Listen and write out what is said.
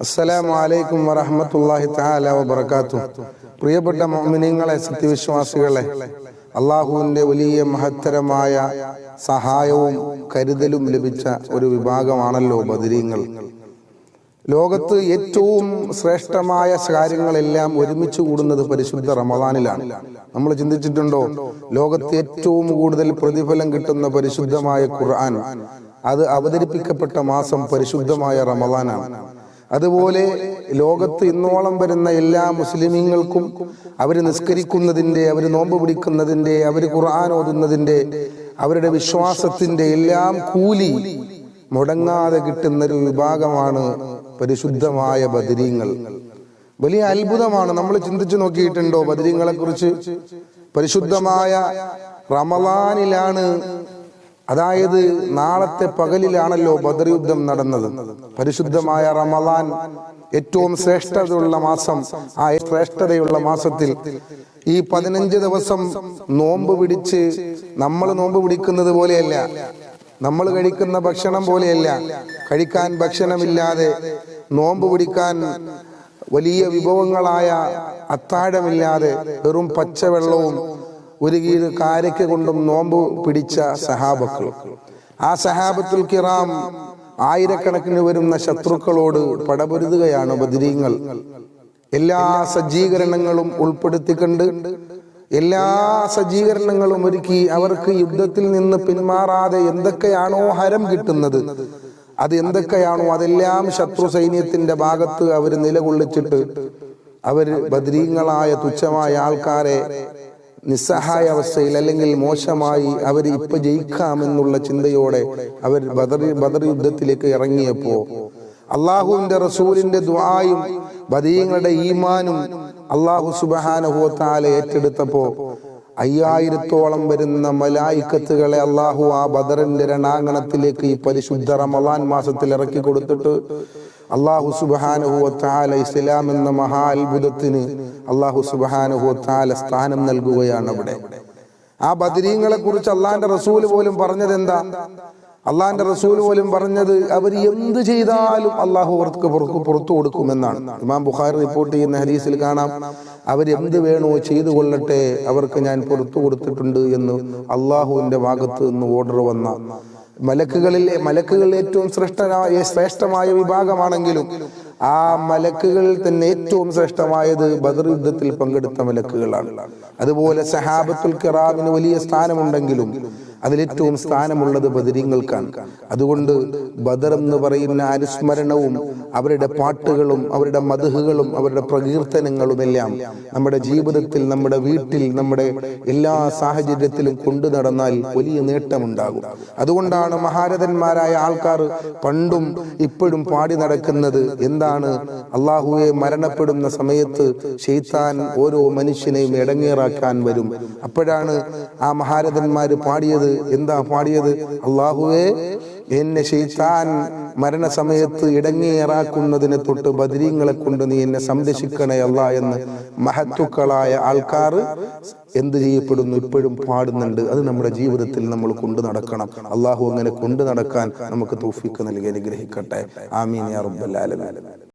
അസ്സലാമു അലൈക്കും വറഹ്മത്തുള്ളാഹി താല വബർക്കാത്തു പ്രിയപ്പെട്ട മോമിനിങ്ങളെ സത്യവിശ്വാസികളെ അള്ളാഹുവിന്റെ വലിയ മഹത്തരമായ സഹായവും കരുതലും ലഭിച്ച ഒരു വിഭാഗമാണല്ലോ ബദരീങ്ങൾ. ലോകത്ത് ഏറ്റവും ശ്രേഷ്ഠമായ കാര്യങ്ങളെല്ലാം ഒരുമിച്ച് കൂടുന്നത് പരിശുദ്ധ റമദാനിലാണ്. നമ്മൾ ചിന്തിച്ചിട്ടുണ്ടോ? ലോകത്ത് ഏറ്റവും കൂടുതൽ പ്രതിഫലം കിട്ടുന്ന പരിശുദ്ധമായ ഖുർആൻ അത് അവതരിപ്പിക്കപ്പെട്ട മാസം പരിശുദ്ധമായ റമദാനാണ്. അതുപോലെ ലോകത്ത് ഇന്നോളം വരുന്ന എല്ലാ മുസ്ലിമീങ്ങൾക്കും അവർ നിസ്കരിക്കുന്നതിന്റെ അവർ നോമ്പ് പിടിക്കുന്നതിന്റെ അവർ ഖുർആൻ ഓതുന്നതിന്റെ അവരുടെ വിശ്വാസത്തിന്റെ എല്ലാം കൂലി മുടങ്ങാതെ കിട്ടുന്നൊരു വിഭാഗമാണ് പരിശുദ്ധമായ ബദരീങ്ങൾ. വലിയ അത്ഭുതമാണ്. നമ്മൾ ചിന്തിച്ചു നോക്കിയിട്ടുണ്ടോ ബദരീങ്ങളെ കുറിച്ച് പരിശുദ്ധമായ റമലാനിലാണ് അതായത് നാളത്തെ പകലിലാണല്ലോ ബദർ യുദ്ധം നടന്നത്. പരിശുദ്ധമായ റമലാൻ ഏറ്റവും ശ്രേഷ്ഠതയുള്ള മാസം. ആ ശ്രേഷ്ഠതയുള്ള മാസത്തിൽ ഈ പതിനഞ്ച് ദിവസം നോമ്പ് പിടിച്ച് നമ്മൾ നോമ്പ് പിടിക്കുന്നത് പോലെയല്ല. നമ്മൾ കഴിക്കുന്ന ഭക്ഷണം പോലെയല്ല. കഴിക്കാൻ ഭക്ഷണമില്ലാതെ നോമ്പ് പിടിക്കാൻ വലിയ വിഭവങ്ങളായ അത്താഴമില്ലാതെ വെറും പച്ചവെള്ളവും ഒരു കീഴ് കാരയ്ക്ക് കൊണ്ടും നോമ്പ് പിടിച്ച സഹാബക്കൾ. ആ സഹാബത്തുൽ കിറാം ആയിരക്കണക്കിന് വരുന്ന ശത്രുക്കളോട് പടപൊരുതുകയാണ് ബദിരീങ്ങൾ. എല്ലാ സജ്ജീകരണങ്ങളും ഉൾപ്പെടുത്തിക്കൊണ്ട് എല്ലാ സജ്ജീകരണങ്ങളും ഒരുക്കി അവർക്ക് യുദ്ധത്തിൽ നിന്ന് പിന്മാറാതെ എന്തൊക്കെയാണോ ഹരം കിട്ടുന്നത് അത് എന്തൊക്കെയാണോ അതെല്ലാം ശത്രു സൈന്യത്തിന്റെ ഭാഗത്ത് അവർ നിലകൊള്ളിച്ചിട്ട് അവർ ബദ്രീങ്ങളായ തുച്ഛമായ ആൾക്കാരെ നിസ്സഹായ അവസ്ഥയിൽ അല്ലെങ്കിൽ മോശമായി അവർ ഇപ്പൊ ജയിക്കാമെന്നുള്ള ചിന്തയോടെ അവർ ബദർ ബദർ യുദ്ധത്തിലേക്ക് ഇറങ്ങിയപ്പോ അള്ളാഹുവിന്റെ റസൂലിന്റെ ദ്വായും ബദീങ്ങളുടെ ഈമാനും അള്ളാഹു സുബഹാനുഭവത്താല ഏറ്റെടുത്തപ്പോ അയ്യായിരത്തോളം വരുന്ന മലായിക്കത്തുകളെ അള്ളാഹു ആ ബദറിന്റെ രണാങ്കണത്തിലേക്ക് ഈ പരിശുദ്ധ റമലാൻ മാസത്തിൽ ഇറക്കി കൊടുത്തിട്ട് അള്ളാഹു സുബാനുഹുവത്താല ഇസ്ലാം എന്ന മഹാ അത്ഭുതത്തിന് അള്ളാഹു സുബാനുഹുവത്താല സ്ഥാനം നൽകുകയാണ് അവിടെ. ആ ബദരീങ്ങളെ കുറിച്ച് അള്ളാന്റെ റസൂൽ പോലും പറഞ്ഞത് എന്താ അള്ളാന്റെ റസൂൽ പോലും പറഞ്ഞത് അവർ എന്ത് ചെയ്താലും അള്ളാഹു അവർക്ക് പുറത്ത് പുറത്തു കൊടുക്കുമെന്നാണ്. ഇമാം ബുഖാരി റിപ്പോർട്ട് ചെയ്യുന്ന ഹദീസിൽ കാണാം അവർ എന്ത് വേണോ ചെയ്തു കൊള്ളട്ടെ അവർക്ക് ഞാൻ പുറത്തു കൊടുത്തിട്ടുണ്ട് എന്ന് അള്ളാഹുവിന്റെ ഭാഗത്ത് നിന്ന് ഓർഡർ വന്ന മലക്കുകളിൽ മലക്കുകളിൽ ഏറ്റവും ശ്രേഷ്ഠനായ ശ്രേഷ്ഠമായ വിഭാഗമാണെങ്കിലും ആ മലക്കുകളിൽ തന്നെ ഏറ്റവും ശ്രേഷ്ഠമായത് ബദർ യുദ്ധത്തിൽ പങ്കെടുത്ത മലക്കുകളാണ്. അതുപോലെ സഹാബത്തുൽ കിറാമിന് വലിയ സ്ഥാനമുണ്ടെങ്കിലും അതിലേറ്റവും സ്ഥാനമുള്ളത് ബദരീങ്ങൾക്കാണ്. അതുകൊണ്ട് ബദർ എന്ന് പറയുന്ന അനുസ്മരണവും അവരുടെ പാട്ടുകളും അവരുടെ മധുഹുകളും അവരുടെ പ്രകീർത്തനങ്ങളും എല്ലാം നമ്മുടെ ജീവിതത്തിൽ നമ്മുടെ വീട്ടിൽ നമ്മുടെ എല്ലാ സാഹചര്യത്തിലും കൊണ്ടു നടന്നാൽ വലിയ നേട്ടമുണ്ടാകും. അതുകൊണ്ടാണ് മഹാരഥന്മാരായ ആൾക്കാർ പണ്ടും ഇപ്പോഴും പാടി നടക്കുന്നത് എന്താണ്? അള്ളാഹുവെ മരണപ്പെടുന്ന സമയത്ത് ഷെയ്ത്താൻ ഓരോ മനുഷ്യനെയും ഇടങ്ങേറാക്കാൻ വരും. അപ്പോഴാണ് ആ മഹാരഥന്മാർ പാടിയത് എന്താ പാടിയത്? അള്ളാഹുവെ എന്നെ ഷെയ്ത്താൻ മരണസമയത്ത് ഇടങ്ങേറാക്കുന്നതിനെ തൊട്ട് ബദരീങ്ങളെ കൊണ്ട് നീ എന്നെ സംരക്ഷിക്കണേ അല്ല എന്ന് മഹത്തുക്കളായ ആൾക്കാർ എന്ത് ചെയ്യപ്പെടുന്നു? ഇപ്പോഴും പാടുന്നുണ്ട്. അത് നമ്മുടെ ജീവിതത്തിൽ നമ്മൾ കൊണ്ടു നടക്കണം. അള്ളാഹു അങ്ങനെ കൊണ്ടു നടക്കാൻ നമുക്ക് തോഫിക്ക് നൽകി അനുഗ്രഹിക്കട്ടെ. ആമീൻ